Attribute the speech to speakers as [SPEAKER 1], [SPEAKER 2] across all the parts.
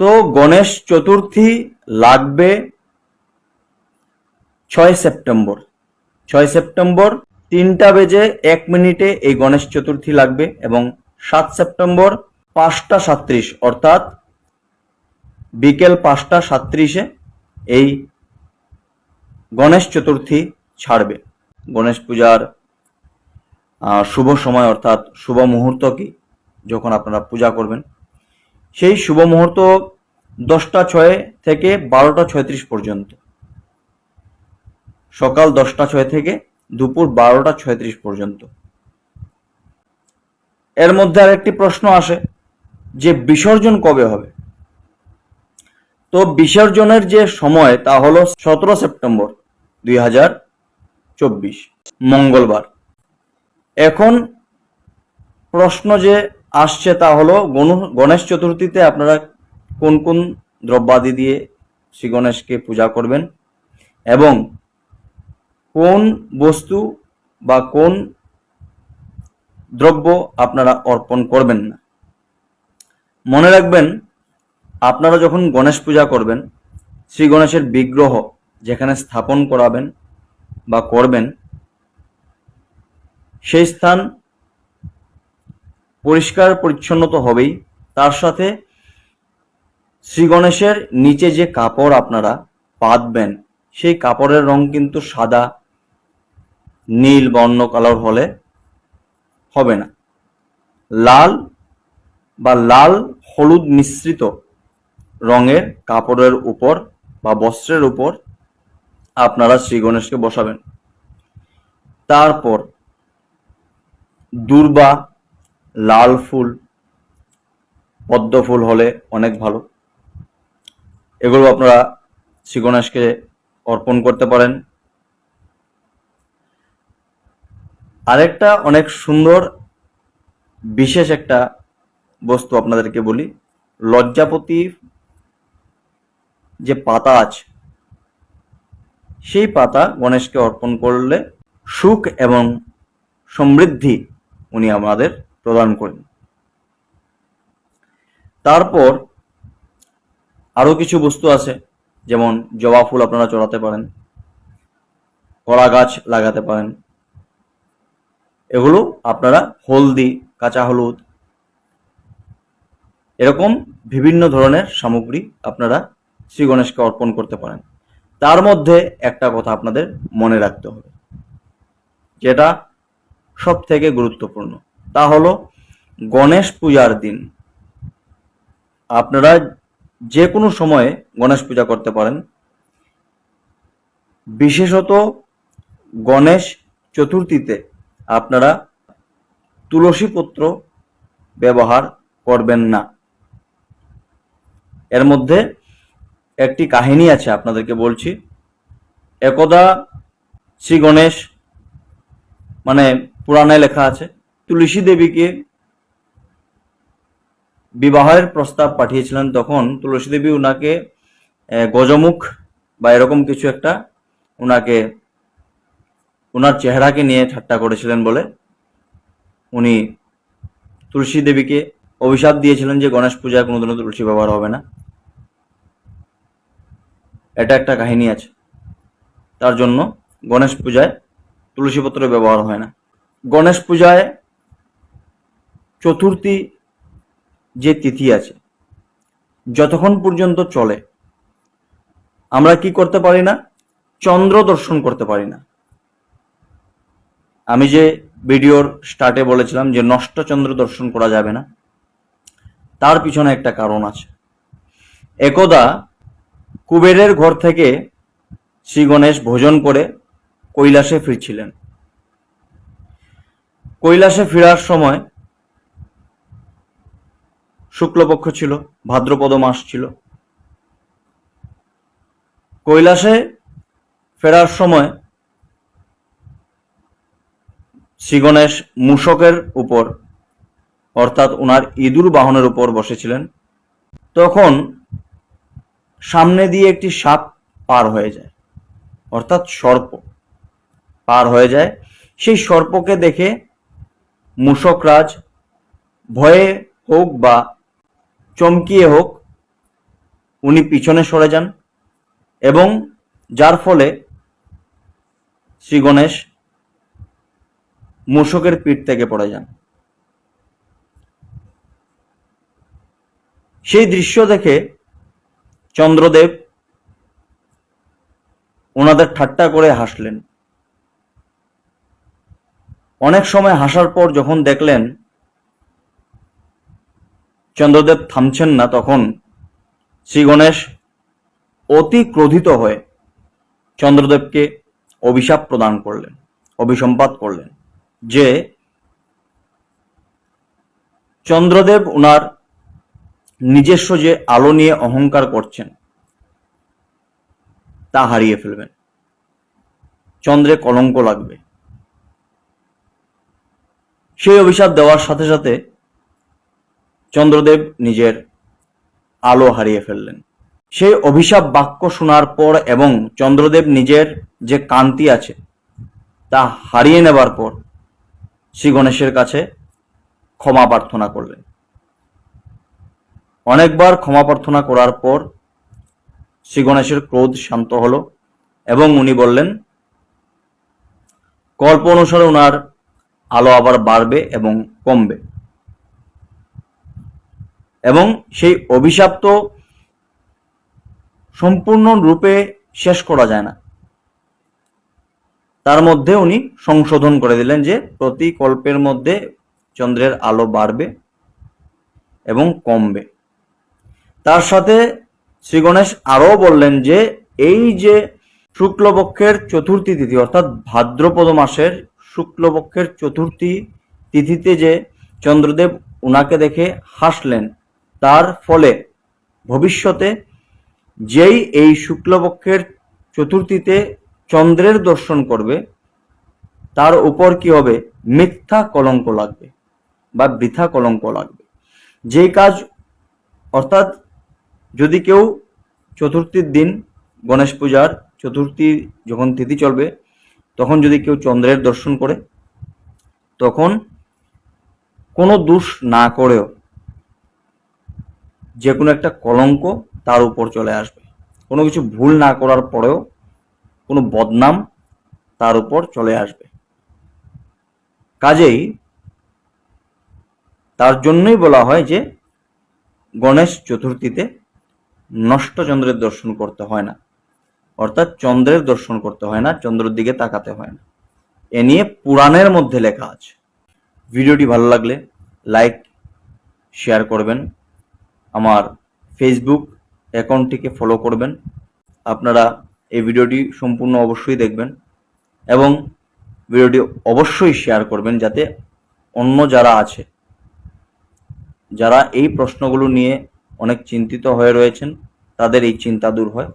[SPEAKER 1] তো গণেশ চতুর্থী লাগবে ছয় সেপ্টেম্বর। ছয় সেপ্টেম্বর তিনটা বেজে এক মিনিটে এই গণেশ চতুর্থী লাগবে এবং সাত সেপ্টেম্বর পাঁচটা সাত্রিশ অর্থাৎ বিকেল পাঁচটা সাত্রিশে এই গণেশ চতুর্থী ছাড়বে। গণেশ পূজার শুভ সময়, অর্থাৎ শুভ মুহূর্ত কি, যখন আপনারা পূজা করবেন সেই শুভ মুহূর্ত দশটা ছয় থেকে বারোটা ছয়ত্রিশ পর্যন্ত। সকাল দশটা ছয় থেকে দুপুর বারোটা ছয়ত্রিশ পর্যন্ত। এর মধ্যে আরেকটি প্রশ্ন আসে যে বিসর্জন কবে হবে? তো বিসর্জনের যে সময় তা হলো সতেরো সেপ্টেম্বর দুই হাজার চব্বিশ, মঙ্গলবার। এখন প্রশ্ন যে আসছে তা হলো গণেশ চতুর্থীতে আপনারা কোন কোন দ্রব্যাদি দিয়ে শ্রী গণেশকে পূজা করবেন এবং কোন বস্তু বা কোন দ্রব্য আপনারা অর্পণ করবেন না। মনে রাখবেন, আপনারা যখন গণেশ পূজা করবেন, শ্রী গণেশের বিগ্রহ যেখানে স্থাপন করাবেন বা করবেন, সেই স্থান পরিষ্কার পরিচ্ছন্ন তো হবেই। তার সাথে শ্রী গণেশের নিচে যে কাপড় আপনারা পাতবেন, সেই কাপড়ের রং কিন্তু সাদা, নীল, বর্ণ, কালার হলে হবে না। লাল বা লাল হলুদ মিশ্রিত রঙের কাপড়ের উপর বা বস্ত্রের উপর আপনারা শ্রী গণেশকে বসাবেন। তারপর দূর্বা লাল ফুল, পদ্ম ফুল হলে অনেক ভালো। এগুলো আপনারা শ্রী গণেশকে অর্পণ করতে পারেন। আরেকটা অনেক সুন্দর, বিশেষ একটা বস্তু আপনাদেরকে বলি, লজ্জাপতি যে পাতা আছে, সেই পাতা গণেশকে অর্পণ করলে সুখ এবং সমৃদ্ধি উনি আমাদের প্রদান করেন। তারপর আরও কিছু বস্তু আছে, যেমন জবা ফুল আপনারা চড়াতে পারেন, কলা গাছ লাগাতে পারেন। এগুলো আপনারা হলদি, কাঁচা হলুদ, এরকম বিভিন্ন ধরনের সামগ্রী আপনারা শ্রী গণেশকে অর্পণ করতে পারেন। তার মধ্যে একটা কথা আপনাদের মনে রাখতে হবে, যেটা সব থেকে গুরুত্বপূর্ণ। তা হলো গণেশ পূজার দিন। আপনারা যে কোনো সময়ে গণেশ পূজা করতে পারেন। বিশেষত গণেশ চতুর্থীতে আপনারা তুলসী পত্র ব্যবহার করবেন না। এর মধ্যে একটি কাহিনী আছে আপনাদেরকে বলছি। একদা শ্রী গণেশ মানে পুরাণে লেখা আছে তুলসী দেবীকে বিবাহের প্রস্তাব পাঠিয়েছিলেন, তখন তুলসী দেবী উনাকে গজমুখ বা এরকম কিছু একটা উনাকে ওনার চেহারাকে নিয়ে ঠাট্টা করেছিলেন বলে উনি তুলসী দেবীকে অভিশাপ দিয়েছিলেন যে, গণেশ পূজায় কোনোদিনও তুলসী ব্যবহার হবে না। এটা একটা কাহিনী আছে। তার জন্য গণেশ পূজায় তুলসী পত্র ব্যবহার হয় না। গণেশ পূজায় চতুর্থী যে তিথি আছে, যতক্ষণ পর্যন্ত চলে, আমরা কি করতে পারি না? চন্দ্র দর্শন করতে পারি না। আমি যে ভিডিওর স্টার্টে বলেছিলাম যে নষ্ট চন্দ্র দর্শন করা যাবে না, তার পিছনে একটা কারণ আছে। একদা কুবেরের ঘর থেকে শ্রী গণেশ ভোজন করে কৈলাসে ফিরছিলেন। কৈলাসে ফেরার সময় শুক্লপক্ষ ছিল, ভাদ্রপদ মাস ছিল। কৈলাসে ফেরার সময় শ্রীগণেশ মূষকের উপর, অর্থাৎ ওনার ইঁদুর বাহনের উপর বসেছিলেন। তখন সামনে দিয়ে একটি সাপ পার হয়ে যায়, অর্থাৎ সর্প পার হয়ে যায়। সেই সর্পকে দেখে মূষকরাজ ভয়ে হোক বা চমকিয়ে হোক, উনি পিছনে সরে যান এবং যার ফলে শ্রী গণেশ মূষকের পিঠ থেকে পড়ে যান। সেই দৃশ্য দেখে চন্দ্রদেব ওনাদের ঠাট্টা করে হাসলেন। অনেক সময় হাসার পর যখন দেখলেন চন্দ্রদেব থামছেন না তখন শ্রী গণেশ অতি ক্রোধিত হয়ে চন্দ্রদেবকে অভিশাপ প্রদান করলেন, অভিসম্পাত করলেন, যে চন্দ্রদেব ওনার নিজস্ব যে আলো নিয়ে অহংকার করছেন, তা হারিয়ে ফেলবেন। চন্দ্রে কলঙ্ক লাগবে। সেই অভিশাপ দেওয়ার সাথে সাথে চন্দ্রদেব নিজের আলো হারিয়ে ফেললেন। সেই অভিশাপ বাক্য শোনার পর এবং চন্দ্রদেব নিজের যে কান্তি আছে, তা হারিয়ে নেবার পর শ্রী গণেশের কাছে ক্ষমা প্রার্থনা করলেন। অনেকবার ক্ষমা প্রার্থনা করার পর শ্রী গণেশের ক্রোধ শান্ত হলো এবং উনি বললেন, কল্প অনুসারে ওনার আলো আবার বাড়বে এবং কমবে। এবং সেই অভিশাপ তো সম্পূর্ণ রূপে শেষ করা যায় না। তার মধ্যে উনি সংশোধন করে দিলেন যে প্রতি কল্পের মধ্যে চন্দ্রের আলো বাড়বে এবং কমবে। তার সাথে শ্রী গণেশ আরও বললেন যে এই যে শুক্লপক্ষের চতুর্থী তিথি, অর্থাৎ ভাদ্রপদ মাসের শুক্লপক্ষের চতুর্থী তিথিতে যে চন্দ্রদেব উনাকে দেখে হাসলেন তার ফলে ভবিষ্যতে যেই এই শুক্লপক্ষের চতুর্থীতে চন্দ্রের দর্শন করবে, তার উপর কি হবে? মিথ্যা কলঙ্ক লাগবে বা বৃথা কলঙ্ক লাগবে। যেই কাজ, অর্থাৎ যদি কেউ চতুর্থীর দিন গণেশ পূজার চতুর্থী যখন তিথি চলবে, তখন যদি কেউ চন্দ্রের দর্শন করে, তখন কোনো দোষ না করেও যে কোনো একটা কলঙ্ক তার উপর চলে আসবে। কোনো কিছু ভুল না করার পরেও কোনো বদনাম তার উপর চলে আসবে। কাজেই তার জন্যই বলা হয় যে গণেশ চতুর্থীতে নষ্ট চন্দ্রের দর্শন করতে হয় না। অর্থাৎ চন্দ্রের দর্শন করতে হয় না, চন্দ্রের দিকে তাকাতে হয় না। এ নিয়ে পুরাণের মধ্যে লেখা আছে। ভিডিওটি ভালো লাগলে লাইক, শেয়ার করবেন। আমার ফেসবুক অ্যাকাউন্টটিকে ফলো করবেন। আপনারা এই ভিডিওটি সম্পূর্ণ অবশ্যই দেখবেন এবং ভিডিওটি অবশ্যই শেয়ার করবেন যাতে অন্য যারা আছে, যারা এই প্রশ্নগুলো নিয়ে অনেক চিন্তিত হয়ে রয়েছেন, তাদের এই চিন্তা দূর হয়।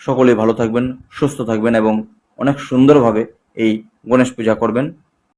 [SPEAKER 1] সকলেই ভালো থাকবেন, সুস্থ থাকবেন এবং অনেক সুন্দরভাবে এই গণেশ পূজা করবেন।